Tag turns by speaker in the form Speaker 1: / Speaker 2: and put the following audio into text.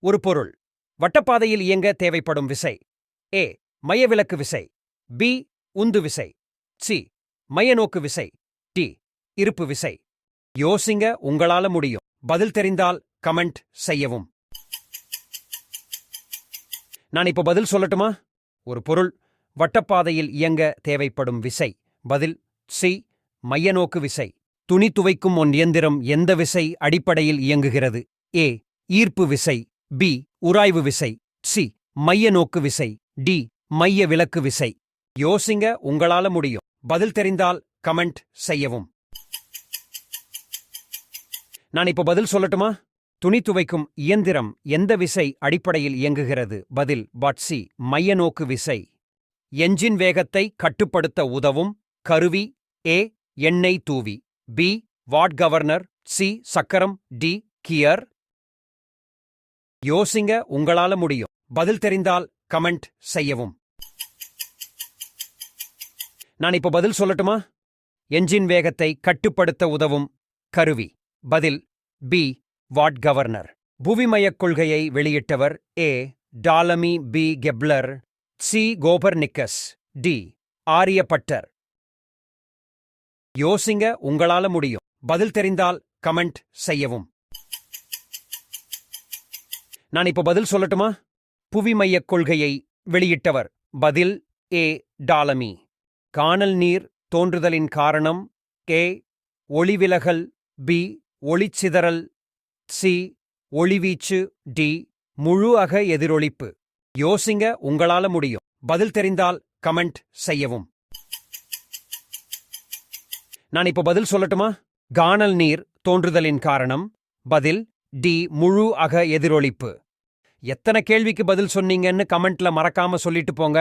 Speaker 1: ஒரு பொருள். வட்டப்பாதையில் இயங்க தேவைப்படும் விசை. ஏ. மையவிலக்கு விசை. பி. உந்து விசை. சி. மையநோக்கு விசை. டி. இருப்பு விசை. யோசிங்க உங்களால முடியும். பதில் தெரிந்தால் கமெண்ட் செய்யவும். நான் இப்போ பதில் சொல்லட்டுமா? ஒரு பொருள். வட்டப்பாதையில் இயங்க தேவைப்படும் விசை. பதில் சி. மையநோக்கு விசை. துணி துவைக்கும் ஒன் இயந்திரம் எந்த விசை அடிப்படையில் இயங்குகிறது? ஏ. ஈர்ப்பு விசை. பி. உராய்வு விசை. சி. மையநோக்கு விசை. டி. மைய விலக்கு விசை. யோசிங்க உங்களால முடியும். பதில் தெரிந்தால் கமெண்ட் செய்யவும். நான் இப்போ பதில் சொல்லட்டுமா? துணி துவைக்கும் இயந்திரம் எந்த விசை அடிப்படையில் இயங்குகிறது? பதில் பட் சி. மையநோக்கு விசை. என்ஜின் வேகத்தை கட்டுப்படுத்த உதவும். கருவி ஏ. எண்ணெய் தூவி. பி. Watt governor. சி. சக்கரம். டி. கியர். யோசிங்க உங்களால முடியும். பதில் தெரிந்தால் கமெண்ட் செய்யவும். நான் இப்போ பதில் சொல்லட்டுமா? என்ஜின் வேகத்தை கட்டுப்படுத்த உதவும் கருவி. பதில் பி வாட் கவர்னர். புவிமயக் கொள்கையை வெளியிட்டவர் A Ptolemy B Kepler C Copernicus D Aryabhata யோசிங்க உங்களால முடியும். பதில் தெரிந்தால் கமெண்ட் செய்யவும். நான் இப்போ பதில் சொல்லட்டுமா? புவி மையக் கொள்கையை வெளியிட்டவர் பதில் ஏ. டாலமி. காணல் நீர் தோன்றுதலின் காரணம் கே. ஒளிவிலகல் பி. ஒளிச்சிதறல் சி. ஒளிவீச்சு டி. முழு அக எதிரொளிப்பு. யோசிங்க உங்களால முடியும். பதில் தெரிந்தால் கமெண்ட் செய்யவும். நான் இப்போ பதில் சொல்லட்டுமா? காணல் நீர் தோன்றுதலின் காரணம் பதில் டி. முழு அக எதிரொளிப்பு எத்தனை கேள்விக்கு பதில் சொன்னீங்கன்னு கமெண்ட்ல மறக்காம சொல்லிட்டு போங்க.